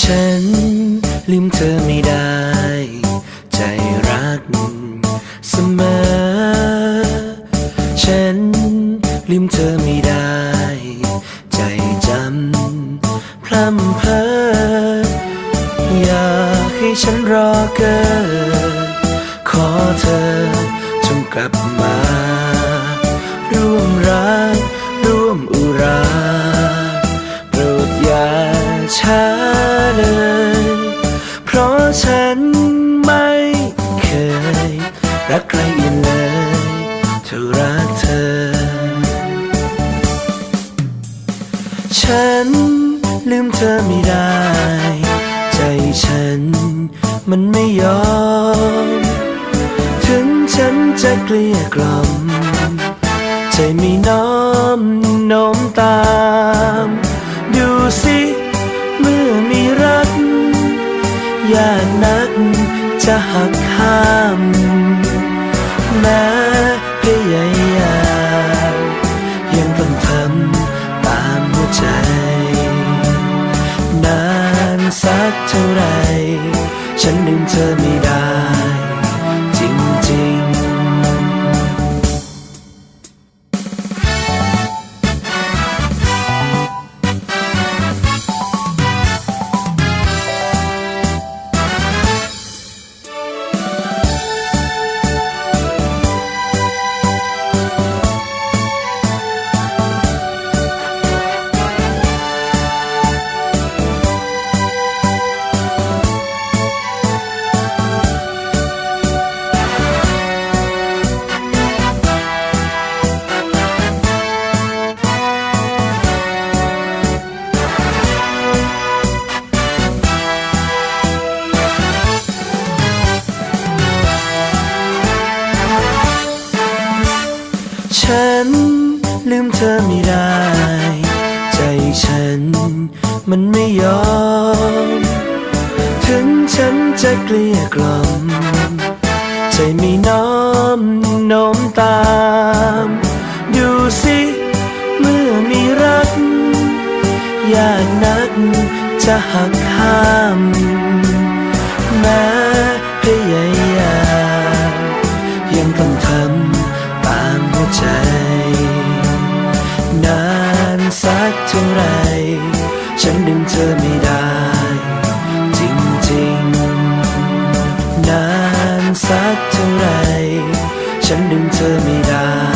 ฉันลืมเธอไม่ได้ ใจรักเสมอ ฉันลืมเธอไม่ได้ ใจจำพร่ำเพ้ออยากให้ฉันรอเกิดขอเธอจงกลับ ฉัน ลืมเธอไม่ได้ ใจฉัน มันไม่ยอม ถึงฉันจะเกลี้ยกล่อมใจไม่น้อมโน้มตาม ดูสิ เมื่อมีรักยากนักจะหักห้ามแม้ เท่าไร ฉันดึงเธอไม่ได้ ฉัน ลืมเธอไม่ได้ ใจฉัน มันไม่ยอม ถึงฉันจะเกลี้ยกล่อม ใจไม่น้อมโน้มตาม ดูสิ เมื่อมีรัก ยากนักจะหักห้ามแม้ สักเท่าไรฉันดึงเธอไม่ได้ จริงๆ นานสักเท่าไรฉันดึงเธอไม่ได้